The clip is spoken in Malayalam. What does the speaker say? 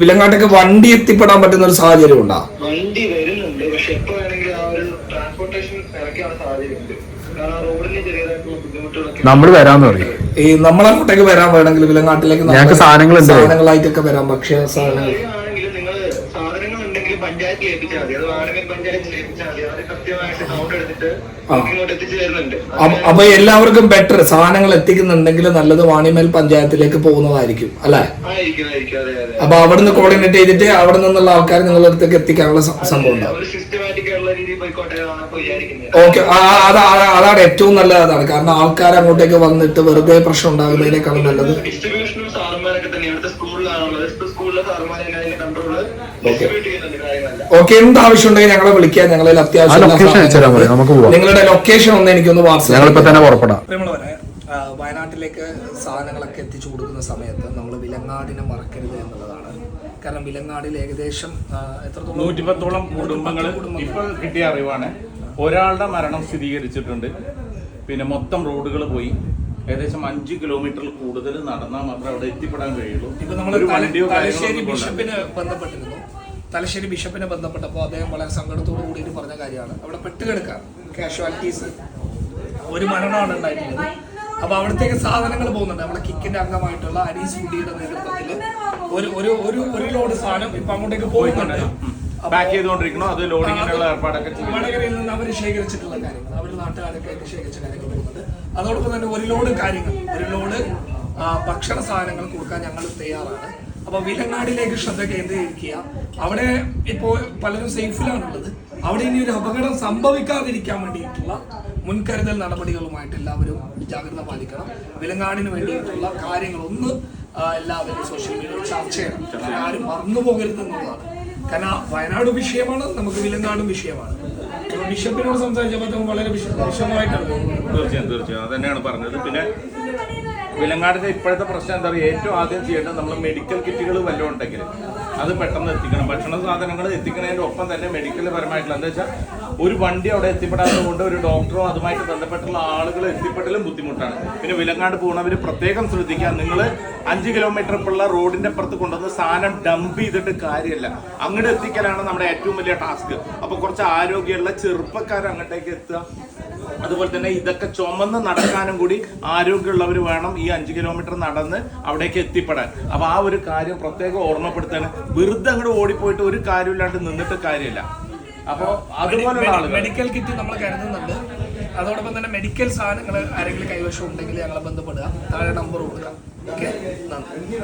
വിലങ്ങാട്ടേക്ക് വണ്ടി എത്തിപ്പെടാൻ പറ്റുന്ന ഒരു സാഹചര്യം ഉണ്ടാ വണ്ടി വരുന്നുണ്ട്. പക്ഷെ എപ്പോ വേണമെങ്കിലും ആ ഒരു ട്രാൻസ്പോർട്ടേഷൻ ചെറിയതായിട്ടുള്ള ബുദ്ധിമുട്ടുകളൊക്കെ നമ്മൾ വരാന്ന് പറയും. ഈ നമ്മളങ്ങോട്ടേക്ക് വരാൻ വേണമെങ്കിൽ വിലങ്ങാട്ടിലേക്ക് നമ്മൾ ഞങ്ങൾക്ക് സാധനങ്ങളുണ്ട്. സാധനങ്ങളായിട്ടൊക്കെ വരാം. ഭക്ഷ്യ സാധനങ്ങൾ. സാധനങ്ങൾ ഉണ്ടെങ്കിൽ പഞ്ചായത്തിൽ ഏൽപ്പിച്ചാൽ മതി. അത് വാടക പഞ്ചായത്തിൽ ഏൽപ്പിച്ചാൽ മതി. അവർ കൃത്യമായിട്ട് കൗണ്ട് എടുത്തിട്ട് ഇങ്ങോട്ട് എത്തിച്ചു തരുന്നുണ്ട്. അപ്പൊ എല്ലാവർക്കും ബെറ്റർ സാധനങ്ങൾ എത്തിക്കുന്നുണ്ടെങ്കിൽ നല്ലത് വാണിമേൽ പഞ്ചായത്തിലേക്ക് പോകുന്നതായിരിക്കും അല്ലെ? അപ്പൊ അവിടെ നിന്ന് കോർഡിനേറ്റ് ചെയ്തിട്ട് അവിടെ നിന്നുള്ള ആൾക്കാർ നിങ്ങളുടെ അടുത്തേക്ക് എത്തിക്കാനുള്ള സംഭവം ഓക്കെ അതാണ് ഏറ്റവും നല്ലതാണ്. അതാണ് കാരണം ആൾക്കാർ അങ്ങോട്ടേക്ക് വന്നിട്ട് വെറുതെ പ്രശ്നം ഉണ്ടാകുന്നതിനേക്കാളും നല്ലത്. ഡിസ്ട്രിബ്യൂഷനും സാറുമാരൊക്കെ തന്നെ ഇവിടുത്തെ സ്കൂളിലാണുള്ളത്. ഓക്കെ എന്ത് ആവശ്യം ഉണ്ടെങ്കിൽ ഞങ്ങളെ വിളിക്കാൻ ഞങ്ങളിൽ അത്യാവശ്യം. നിങ്ങളുടെ ലൊക്കേഷൻ ഒന്ന് എനിക്കൊന്ന് വാട്സാപ്പ് ഞങ്ങളിപ്പോ തന്നെ പുറപ്പെടാം. വയനാട്ടിലേക്ക് സാധനങ്ങളൊക്കെ എത്തിച്ചു കൊടുക്കുന്ന സമയത്ത് നമ്മൾ വിലങ്ങാടിനെ മറക്കരുത് എന്നുള്ളതാണ്. കാരണം വിലങ്ങാടിൽ ഏകദേശം എത്രത്തോളം നൂറ്റിപ്പത്തോളം കുടുംബങ്ങൾ. ഇപ്പോൾ കിട്ടിയ അറിവാണ്. ഒരാളുടെ മരണം സ്ഥിരീകരിച്ചിട്ടുണ്ട്. പിന്നെ മൊത്തം റോഡുകൾ പോയി. ഏകദേശം അഞ്ച് കിലോമീറ്റർ കൂടുതൽ നടന്നാൽ മാത്രമേ അവിടെ എത്തിപ്പെടാൻ കഴിയുള്ളൂ. ഇപ്പൊ നമ്മൾ തലശ്ശേരി ബിഷപ്പിന് ബന്ധപ്പെട്ടിരുന്നു. തലശ്ശേരി ബിഷപ്പിനെ ബന്ധപ്പെട്ടപ്പോൾ അദ്ദേഹം വളരെ സങ്കടത്തോടു കൂടിയിട്ട് പറഞ്ഞ കാര്യമാണ്. അവിടെ പെട്ടുകിടക്കാം കാഷ്വാലിറ്റീസ് ഒരു മരണമാണ് ഉണ്ടായിട്ടുള്ളത്. അപ്പൊ അവിടത്തേക്ക് സാധനങ്ങൾ പോകുന്നുണ്ട്. നമ്മുടെ കിക്കിന്റെ അംഗമായിട്ടുള്ള അരീസ് ഫുഡിയുടെ നേതൃത്വത്തിൽ ഒരു ഒരു ഒരു ലോഡ് സാധനം ഇപ്പൊ അങ്ങോട്ടേക്ക് പോകുന്നുണ്ട്. അപ്പൊ പാക്ക് ചെയ്തുകൊണ്ടിരിക്കണോ? അത് ലോഡിങ്ങിനുള്ള ഏർപ്പാടൊക്കെ വടകരയിൽ നിന്ന് അവർ ശേഖരിച്ചിട്ടുള്ള കാര്യങ്ങൾ അവർ നാട്ടുകാരൊക്കെ ആയിട്ട് ശേഖരിച്ച കാര്യങ്ങൾ പോകുന്നുണ്ട് അതോടൊപ്പം തന്നെ ഒരു ലോഡ് കാര്യങ്ങൾ. ഒരു ലോഡ് ഭക്ഷണ സാധനങ്ങൾ കൊടുക്കാൻ ഞങ്ങൾ തയ്യാറാണ്. അപ്പൊ വിലങ്ങാടിലേക്ക് ശ്രദ്ധ കേന്ദ്രീകരിക്കുക. അവിടെ ഇപ്പോ പലരും സേഫിലാണുള്ളത്. അവിടെ ഇനി ഒരു അപകടം സംഭവിക്കാതിരിക്കാൻ വേണ്ടിയിട്ടുള്ള മുൻകരുതൽ നടപടികളുമായിട്ട് എല്ലാവരും ജാഗ്രത പാലിക്കണം. വിലങ്ങാടിന് വേണ്ടിയിട്ടുള്ള കാര്യങ്ങളൊന്ന് എല്ലാവരും സോഷ്യൽ മീഡിയയിൽ ചർച്ച ചെയ്യണം. ആരും മറന്നു പോകരുത് എന്നുള്ളതാണ്. കാരണം വയനാട് വിഷയമാണ് നമുക്ക് വിലങ്ങാടും വിഷയമാണ്. ബിഷപ്പിനോട് സംസാരിച്ചപ്പോൾ വളരെ വിഷമമായിട്ടാണ് തീർച്ചയായും തീർച്ചയായും. അത് തന്നെയാണ് പറഞ്ഞത്. പിന്നെ വിലങ്ങാടിന്റെ ഇപ്പോഴത്തെ പ്രശ്നം എന്താ പറയുക? ഏറ്റവും ആദ്യം ചെയ്യേണ്ടത് നമ്മൾ മെഡിക്കൽ കിറ്റുകൾ വല്ലതും ഉണ്ടെങ്കിൽ. അത് പെട്ടെന്ന് എത്തിക്കണം. ഭക്ഷണ സാധനങ്ങൾ എത്തിക്കുന്നതിന്റെ ഒപ്പം തന്നെ മെഡിക്കൽ പരമായിട്ടുള്ള എന്താ വെച്ചാൽ ഒരു വണ്ടി അവിടെ എത്തിപ്പെടാത്തത് കൊണ്ട് ഒരു ഡോക്ടറോ അതുമായിട്ട് ബന്ധപ്പെട്ടുള്ള ആളുകൾ എത്തിപ്പെടലും ബുദ്ധിമുട്ടാണ്. പിന്നെ വിലങ്ങാട് പോകുന്നവർ പ്രത്യേകം ശ്രദ്ധിക്കുക. നിങ്ങൾ അഞ്ച് കിലോമീറ്റർ ഇപ്പുള്ള റോഡിന്റെ അപ്പുറത്ത് കൊണ്ടുവന്ന് സാധനം ഡംപ് ചെയ്തിട്ട് കാര്യമല്ല അങ്ങോട്ട് എത്തിക്കലാണ് നമ്മുടെ ഏറ്റവും വലിയ ടാസ്ക് അപ്പോൾ കുറച്ച് ആരോഗ്യമുള്ള ചെറുപ്പക്കാർ അങ്ങോട്ടേക്ക് എത്തുക. അതുപോലെ തന്നെ ഇതൊക്കെ ചുമന്ന് നടക്കാനും കൂടി ആരോഗ്യമുള്ളവർ വേണം ഈ അഞ്ച് കിലോമീറ്റർ നടന്ന് അവിടേക്ക് എത്തിപ്പെടാൻ. അപ്പൊ ആ ഒരു കാര്യം പ്രത്യേകം ഓർമ്മപ്പെടുത്താണ് വെറുതെ അങ്ങോട്ട് ഓടിപ്പോയിട്ട് ഒരു കാര്യമില്ലാണ്ട് നിന്നിട്ട് കാര്യമില്ല. അപ്പൊ അതുപോലുള്ള ആളുകൾ മെഡിക്കൽ കിറ്റ് നമ്മൾ കരുതുന്നുണ്ട്. അതോടൊപ്പം തന്നെ മെഡിക്കൽ സാധനങ്ങൾ ആരെങ്കിലും കൈവശം ഉണ്ടെങ്കിൽ ഞങ്ങളെ ബന്ധപ്പെടുക. താഴെ നമ്പർ കൊടുക്കാം. ഓക്കെ നന്ദി.